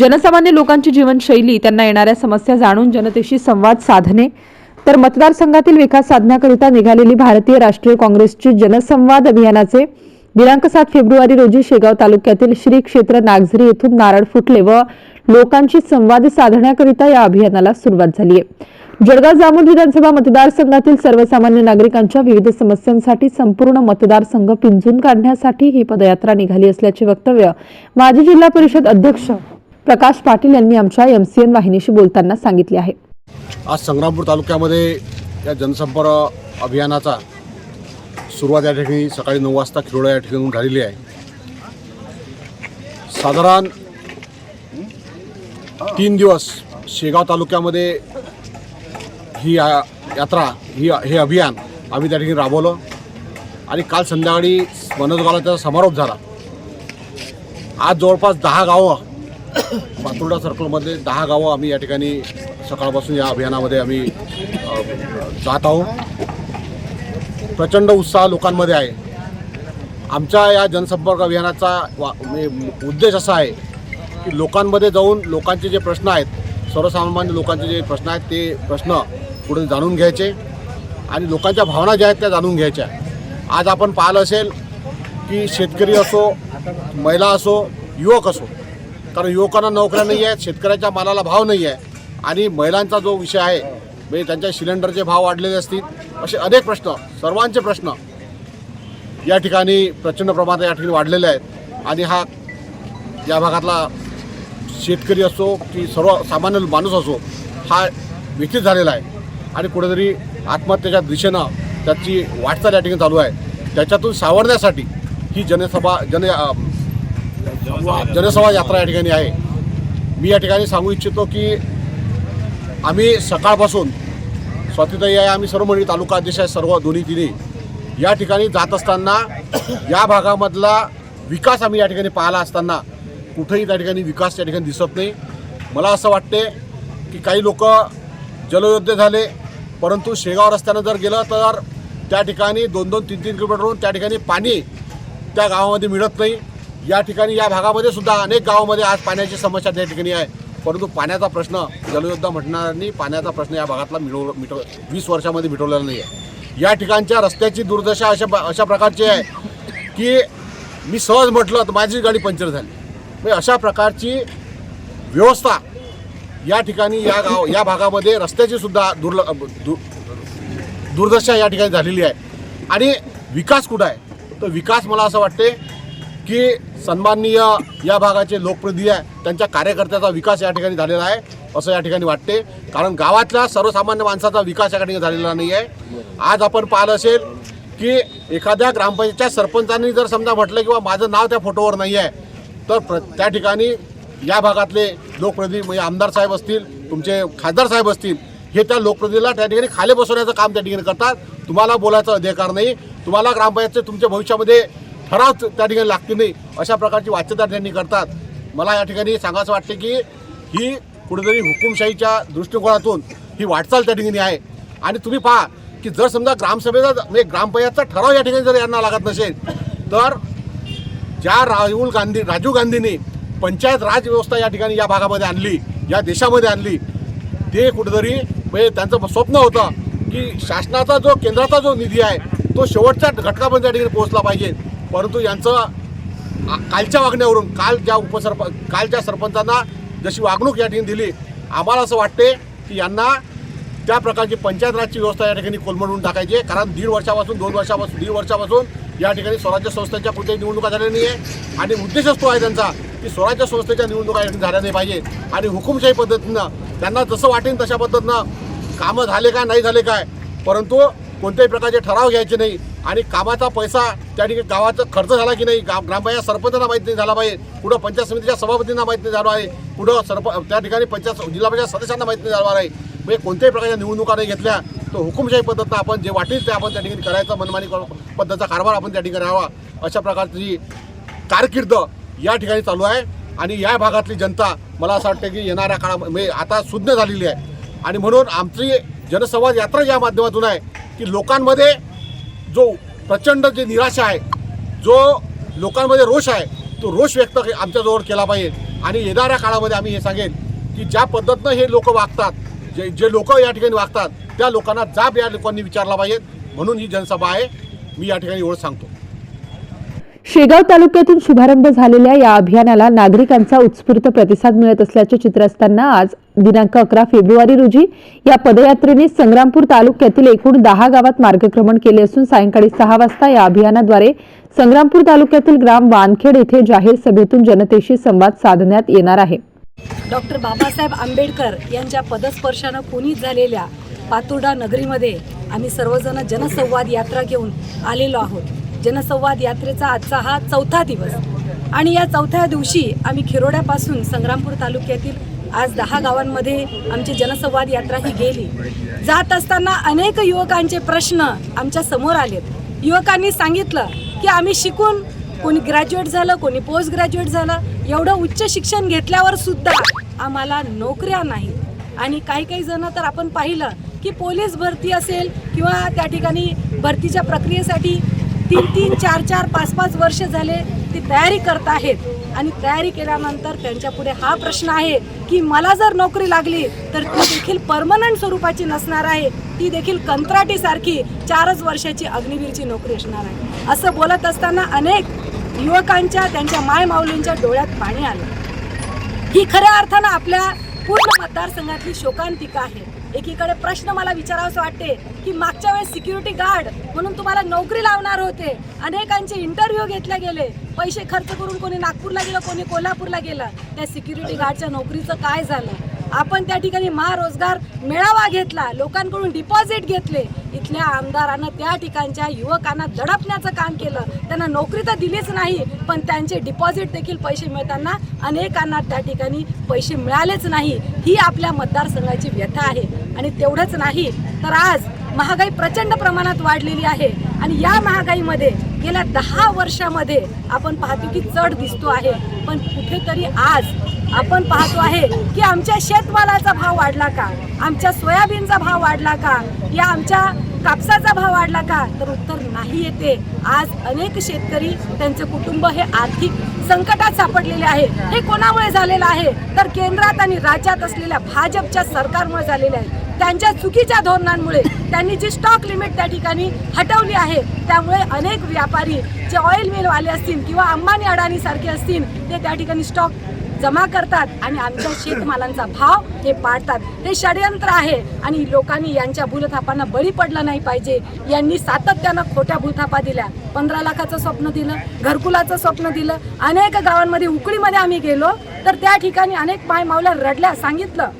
जनसामान्य लोकांची जीवनशैली त्यांना येणाऱ्या समस्या जाणून जनतेशी संवाद साधणे. तर मतदारसंघातील विकास साधण्याकरिता निघालेली भारतीय राष्ट्रीय काँग्रेसची जनसंवाद अभियानाचे दिनांक सात फेब्रुवारी रोजी शेगाव तालुक्यातील श्री क्षेत्र नागझरी येथून नारळ फुटले व लोकांशी संवाद साधण्याकरिता या अभियानाला सुरुवात झाली आहे. जळगाव जामोद विधानसभा मतदारसंघातील सर्वसामान्य नागरिकांच्या विविध समस्यांसाठी संपूर्ण मतदारसंघ पिंजून काढण्यासाठी ही पदयात्रा निघाली असल्याचे वक्तव्य माजी जिल्हा परिषद अध्यक्ष प्रकाश पाटील यांनी आमच्या एम सी एन वाहिनीशी बोलताना सांगितले आहे. आज संग्रामपूर तालुक्यामध्ये या जनसंपर्क अभियानाचा सुरुवात या ठिकाणी सकाळी नऊ वाजता खिरोळा या ठिकाणी झालेली आहे. साधारण तीन दिवस शेगाव तालुक्यामध्ये ही यात्रा ही हे अभियान आम्ही त्या ठिकाणी राबवलं. आणि काल संध्याकाळी मनोजगावला त्याचा समारोप झाला. आज जवळपास दहा गावं पातुर्डा सर्कलमध्ये दहा गावं आम्ही या ठिकाणी सकाळपासून या अभियानामध्ये आम्ही जात आहोत. प्रचंड उत्साह लोकांमध्ये आहे. आमच्या या जनसंपर्क अभियानाचा वा म्हणजे उद्देश असा आहे की लोकांमध्ये जाऊन लोकांचे जे प्रश्न आहेत सर्वसामान्य लोकांचे जे प्रश्न आहेत ते प्रश्न पुढे जाणून घ्यायचे आणि लोकांच्या भावना ज्या आहेत त्या जाणून घ्यायच्या. आज आपण पाहिलं असेल की शेतकरी असो महिला असो युवक असो कारण युवकांना नोकऱ्या नाही आहेत शेतकऱ्याच्या मालाला भाव नाही आहे आणि महिलांचा जो विषय आहे म्हणजे त्यांच्या सिलेंडरचे भाव वाढलेले असतील असे अनेक प्रश्न सर्वांचे प्रश्न या ठिकाणी प्रचंड प्रमाणात या ठिकाणी वाढलेले आहेत. आणि हा या भागातला शेतकरी असो की सर्व सामान्य माणूस असो हा व्यथित झालेला आहे. आणि कुठेतरी आत्महत्येच्या दिशेनं त्याची वाटचाल या ठिकाणी चालू आहे. त्याच्यातून सावरण्यासाठी ही जनसभा जन अं, जनसभा यात्रा या ठिकाणी आहे. मी या ठिकाणी सांगू इच्छितो की आम्ही सकाळपासून स्वातंत्र्य आहे आम्ही सर्व मंडळी तालुका अध्यक्ष आहे सर्व दोन्ही तिन्ही. या ठिकाणी जात असताना या भागामधला विकास आम्ही या ठिकाणी पाहिला असताना कुठेही त्या ठिकाणी विकास त्या ठिकाणी दिसत नाही. मला असं वाटते की काही लोक जलयोद्धे झाले परंतु शेगाव रस्त्यानं जर गेलं तर त्या ठिकाणी दोन दोन तीन तीन किलोमीटरवरून त्या ठिकाणी पाणी त्या गावामध्ये मिळत नाही. या ठिकाणी या भागामध्ये सुद्धा अनेक गावामध्ये आज पाण्याची समस्या त्या ठिकाणी आहे. परंतु पाण्याचा प्रश्न जलयोद्धा म्हटणाऱ्यांनी पाण्याचा प्रश्न या भागातला मिळव मिटव वीस वर्षामध्ये मिटवलेला नाही आहे या ठिकाणच्या रस्त्याची दुर्दशा अशा अशा प्रकारची आहे की मी सहज म्हटलं तर माझी गाडी पंक्चर झाली. म्हणजे अशा प्रकारची व्यवस्था या ठिकाणी या गाव या भागामध्ये रस्त्याची सुद्धा दुर्ल दु दुर्दशा या ठिकाणी झालेली आहे. आणि विकास कुठं आहे? तर विकास मला असं वाटते की सन्माननीय या भागाचे लोकप्रतिनिधी आहे. त्यांच्या कार्यकर्त्याचा विकास या ठिकाणी झालेला आहे असं या ठिकाणी वाटते. कारण गावातल्या सर्वसामान्य माणसाचा विकास या ठिकाणी झालेला नाही आहे. आज आपण पाहिलं असेल की एखाद्या ग्रामपंचायतच्या सरपंचांनी जर समजा म्हटलं किंवा माझं नाव त्या फोटोवर नाही आहे तर प्र त्या ठिकाणी या भागातले लोकप्रतिनिधी म्हणजे आमदार साहेब असतील तुमचे खासदार साहेब असतील हे त्या लोकप्रतिनिधीला त्या ठिकाणी खाली बसवण्याचं काम त्या ठिकाणी करतात. तुम्हाला बोलायचा अधिकार नाही. तुम्हाला ग्रामपंचायतचे तुमच्या भविष्यामध्ये ठराव त्या ठिकाणी लागते नाही. अशा प्रकारची वाच्यता त्यांनी करतात. मला या ठिकाणी सांगायचं वाटते की ही कुठेतरी हुकुमशाहीच्या दृष्टिकोनातून ही वाटचाल त्या ठिकाणी आहे. आणि तुम्ही पहा की जर समजा ग्रामसभेचा म्हणजे ग्रामपंचायतचा ठराव या ठिकाणी जर यांना लागत नसेल तर ज्या राहुल गांधी राजीव गांधींनी पंचायत राज व्यवस्था या ठिकाणी या भागामध्ये आणली या देशामध्ये आणली ते कुठेतरी म्हणजे त्यांचं स्वप्न होतं की शासनाचा जो केंद्राचा जो निधी आहे तो शेवटच्या घटकापर्यंत त्या ठिकाणी पोहोचला पाहिजे. परंतु यांचं कालच्या वागण्यावरून काल ज्या उपसरप कालच्या सरपंचांना जशी वागणूक या ठिकाणी दिली आम्हाला असं वाटते की यांना त्या प्रकारची पंचायत राजची व्यवस्था या ठिकाणी कोलमडून टाकायची आहे. कारण दीड वर्षापासून दोन वर्षापासून दीड वर्षापासून या ठिकाणी स्वराज्य संस्थेच्या कुठेही निवडणुका झाल्या नाही आहे आणि उद्देशच तो आहे त्यांचा की स्वराज्य संस्थेच्या निवडणुका या झाल्या नाही पाहिजे आणि हुकुमशाही पद्धतीनं त्यांना जसं वाटेन तशा पद्धतीनं कामं झाले काय नाही झाले काय परंतु कोणत्याही प्रकारचे ठराव घ्यायचे नाही. आणि कामाचा पैसा त्या ठिकाणी गावाचा खर्च झाला की नाही गाव ग्रामपंचायत सरपंचांना माहीत नाही झाला पाहिजे. कुठं पंचायत समितीच्या सभापतींना माहीत नाही झालं आहे. कुठं सरप त्या ठिकाणी पंचायत जिल्हा पंचायत सदस्यांना माहीत नाही झालं आहे. म्हणजे कोणत्याही प्रकारच्या निवडणुका नाही घेतल्या तर हुकुमशाही पद्धतीनं आपण जे वाटेल ते आपण त्या ठिकाणी करायचं मनमानी पद्धतीचा कारभार आपण त्या ठिकाणी करावा अशा प्रकारची कारकीर्द या ठिकाणी चालू आहे. आणि या भागातली जनता मला असं वाटतं की येणाऱ्या काळामध्ये म्हणजे आता सुज्ञ झालेली आहे. आणि म्हणून आमची जनसंवाद यात्रा या माध्यमातून आहे. की लोकांमध्ये जो प्रचंड जे निराशा आहे जो लोकांमध्ये रोष आहे तो रोष व्यक्त आमच्याजवळ केला पाहिजे. आणि येणाऱ्या काळामध्ये आम्ही हे सांगेन की ज्या पद्धतीनं हे लोक वागतात जे जे लोक या ठिकाणी वागतात त्या लोकांना जाब या लोकांनी विचारला पाहिजे. म्हणून ही जनसभा आहे. मी या ठिकाणी एवढं सांगतो. शेगाव तालुक्यातून शुभारंभ झालेल्या या अभियानाला नागरिकांचा उत्स्फूर्त प्रतिसाद मिळत असल्याचे चित्र असताना आज दिनांक अकरा फेब्रुवारी रोजी या पदयात्रेने संग्रामपूर तालुक्यातील एकूण दहा गावात मार्गक्रमण केले असून सायंकाळी सहा वाजता या अभियानाद्वारे संग्रामपूर तालुक्यातील ग्राम वानखेड येथे जाहीर सभेतून जनतेशी संवाद साधण्यात येणार आहे. डॉक्टर बाबासाहेब आंबेडकर यांच्या पदस्पर्शानं पुनीत झालेल्या पातुर्डा नगरीमध्ये आम्ही सर्वजण जनसंवाद यात्रा घेऊन आलेलो आहोत. जनसंवाद यात्रेचा आजचा हा चौथा दिवस. आणि या चौथ्या दिवशी आम्ही खिरोड्यापासून संग्रामपूर तालुक्यातील आज दहा गावांमध्ये आमची जनसंवाद यात्रा ही गेली. जात असताना अनेक युवकांचे प्रश्न आमच्यासमोर आलेत. युवकांनी सांगितलं की आम्ही शिकून कोणी ग्रॅज्युएट झालं कोणी पोस्ट ग्रॅज्युएट झालं एवढं उच्च शिक्षण घेतल्यावर सुद्धा आम्हाला नोकऱ्या नाही आणि काही काही जण तर आपण पाहिलं की पोलीस भरती असेल किंवा त्या ठिकाणी भरतीच्या प्रक्रियेसाठी तीन तीन चार चार पाच पाच वर्ष झाले ती तयारी करत आहेत आणि तयारी केल्यानंतर त्यांच्या पुढे हा प्रश्न आहे की मला जर नोकरी लागली तर ती देखील परमनंट स्वरूपाची नसणार आहे. ती देखील कंत्राटीसारखी चारच वर्षाची अग्निवीरची नोकरी असणार आहे. असं बोलत असताना अनेक युवकांच्या त्यांच्या मायमाऊलींच्या डोळ्यात पाणी आलं. ही खऱ्या अर्थानं आपल्या पूर्ण मतदारसंघातली शोकांतिका आहे. एकीकडे प्रश्न मला विचारावंसं वाटते की मागच्या वेळेस सिक्युरिटी गार्ड म्हणून तुम्हाला नोकरी लावणार होते. अनेकांचे इंटरव्ह्यू घेतले गेले. पैसे खर्च करून कोणी नागपूरला गेलं कोणी कोल्हापूरला गेलं. त्या सिक्युरिटी गार्डच्या नोकरीचं काय झालं? आपण त्या ठिकाणी महारोजगार मेळावा घेतला. लोकांकडून डिपॉझिट घेतले. इथल्या आमदारानं त्या ठिकाणच्या युवकांना दडपण्याचं काम केलं. त्यांना नोकरी तर दिलीच नाही पण त्यांचे डिपॉझिट देखील पैसे मिळताना अनेकांना त्या ठिकाणी पैसे मिळालेच नाही. ही आपल्या मतदारसंघाची व्यथा आहे. आणि तेवढंच नाही तर आज महागाई प्रचंड प्रमाणात वाढलेली आहे. आणि या महागाईमध्ये गेल्या दहा वर्षामध्ये आपण पाहतो की चढ दिसतो आहे. पण कुठेतरी आज आपण पाहतो आहे की आमच्या शेतमालाचा भाव वाढला का? आमच्या सोयाबीनचा भाव वाढला का? या आमच्या कापसाचा भाव वाढला का? तर उत्तर नाही येते. आज अनेक शेतकरी त्यांचे कुटुंब हे आर्थिक संकटात सापडलेले आहे. हे कोणामुळे झालेलं आहे? तर केंद्रात आणि राज्यात असलेल्या भाजपच्या सरकारमुळे झालेले आहे. त्यांच्या चुकीच्या धोरणांमुळे त्यांनी जी स्टॉक लिमिट त्या ठिकाणी हटवली आहे त्यामुळे अनेक व्यापारी जे ऑइल मिलवाले असतील किंवा अंबानी अडाणी सारखे असतील ते त्या ठिकाणी स्टॉक जमा करतात आणि आमच्या शेतमालांचा भाव हे पाडतात. हे षडयंत्र आहे आणि लोकांनी यांच्या भूलथापांना बळी पडलं नाही पाहिजे. यांनी सातत्यानं खोट्या भूलथापा दिल्या. पंधरा लाखाचं स्वप्न दिलं घरकुलाचं स्वप्न दिलं अनेक गावांमध्ये उकळीमध्ये आम्ही गेलो तर त्या ठिकाणी अनेक पाय मावल्या रडल्या सांगितलं.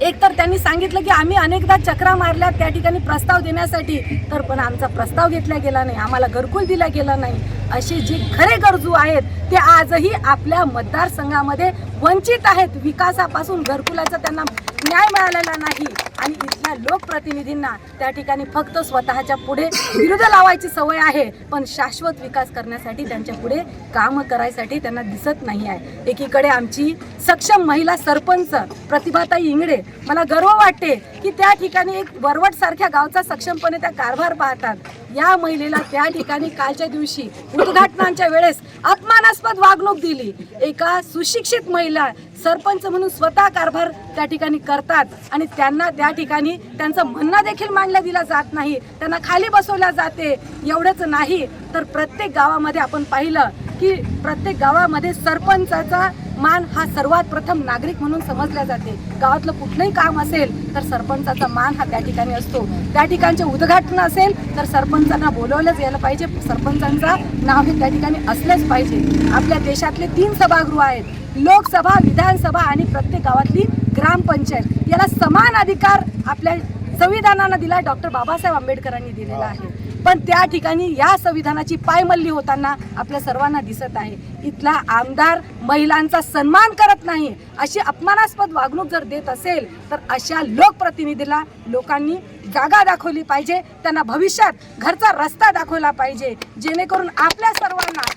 एक तर त्यांनी सांगितलं की आम्ही अनेकदा चक्रा मारल्या त्या ठिकाणी प्रस्ताव देण्यासाठी. तर पण आमचा प्रस्ताव घेतला गेला नाही. आम्हाला घरकुल दिला गेला नाही. असे जे खरे गरजू आहेत ते आजही आपल्या मतदारसंघामध्ये वंचित आहेत. विकासापासून घरकुलाचा त्यांना न्याय मिळालेला नाही. आणि इथल्या लोकप्रतिनिधींना त्या ठिकाणी फक्त स्वतःच्या पुढे विरुद्ध लावायची सवय आहे. पण शाश्वत विकास करण्यासाठी त्यांच्या पुढे कामं करायसाठी त्यांना दिसत नाही आहे. एकीकडे आमची सक्षम महिला सरपंच प्रतिभाताई इंगडे मला गर्व वाटते की त्या ठिकाणी एक वरवट सारख्या गावचा सक्षमपणे त्या कारभार पाहतात. या महिलेला त्या ठिकाणी कालच्या दिवशी उद्घाटनांच्या वेळेस अपमानास्पद वागणूक दिली. एका सुशिक्षित महिला सरपंच म्हणून स्वतः कारभार त्या ठिकाणी करतात आणि त्यांना त्या ठिकाणी त्यांचं म्हणणं देखील मांडलं दिला जात नाही. त्यांना खाली बसवल्या जाते. एवढंच नाही तर प्रत्येक गावामध्ये आपण पाहिलं की प्रत्येक गावामध्ये सरपंचाचा मान हा सर्वात प्रथम नागरिक म्हणून समजल्या जाते. गावातलं कुठलंही काम असेल तर सरपंचाचा मान हा त्या ठिकाणी असतो. त्या ठिकाणचे उद्घाटन असेल तर सरपंचांना बोलवलंच यायला पाहिजे. सरपंचांचा नाव हे त्या ठिकाणी असलंच पाहिजे. आपल्या देशातले तीन सभागृह आहेत. लोकसभा विधानसभा आणि प्रत्येक गावातली ग्रामपंचायत. याला समान अधिकार आपल्या संविधानानं दिला डॉक्टर बाबासाहेब आंबेडकरांनी दिलेला आहे. पण त्या ठिकाणी या संविधानाची पायमल्ली होताना आपल्या सर्वांना दिसत आहे. इथला आमदार महिलांचा सन्मान करत नाही अशी अपमानास्पद वागणूक जर देत असेल तर अशा लोकप्रतिनिधीला लोकांनी जागा दाखवली पाहिजे त्यांना भविष्यात घरचा रस्ता दाखवला पाहिजे जेणेकरून आपल्या सर्वांना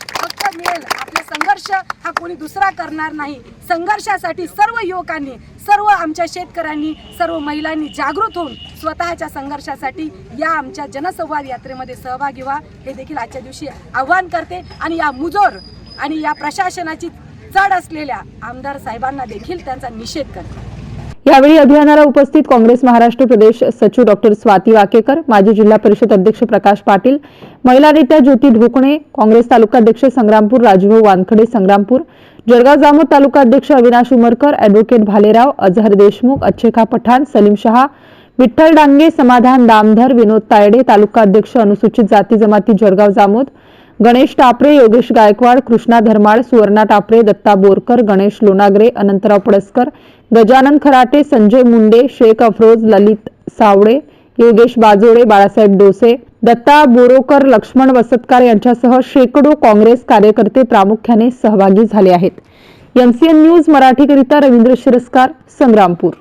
हक्क मिळेल. आपला संघर्ष हा कोणी दुसरा करणार नाही. संघर्षासाठी सर्व युवकांनी सर्व आमच्या शेतकऱ्यांनी सर्व महिलांनी जागृत होऊन स्वतःच्या संघर्षासाठी या आमच्या जनसंवाद यात्रेमध्ये सहभागी व्हा. हे देखील आजच्या दिवशी आव्हान करते. आणि या मुजोर आणि या प्रशासनाची चढ असलेल्या आमदार साहेबांना देखील त्यांचा निषेध करते. यावेळी अभियानाला उपस्थित काँग्रेस महाराष्ट्र प्रदेश सचिव डॉक्टर स्वाती वाकेकर माजी जिल्हा परिषद अध्यक्ष प्रकाश पाटील महिला नेत्या ज्योती ढोकणे काँग्रेस तालुकाध्यक्ष संग्रामपूर राजभाऊ वानखडे संग्रामपूर जळगाव जामोद तालुका अध्यक्ष अविनाश उमरकर अॅडव्होकेट भालेराव अजहर देशमुख अच्छेखा पठाण सलीम शहा विठ्ठल डांगे समाधान दामधर विनोद तायडे तालुका अध्यक्ष अनुसूचित जाती जमाती जळगाव जामोद गणेश टापरे योगेश गायकवाड कृष्णा धर्माळ सुवर्णा टापरे दत्ता बोरकर गणेश लोणागरे अनंतराव पडसकर गजानन खराटे संजय मुंडे शेख अफरोज ललित सावळे योगेश बाजोडे बाळासाहेब डोसे दत्ता बोरोकर लक्ष्मण वसतकार यांच्यासह शेकडो काँग्रेस कार्यकर्ते प्रामुख्याने सहभागी झाले आहेत. एमसीएन न्यूज मराठीकरिता रवींद्र शिरस्कार संग्रामपूर.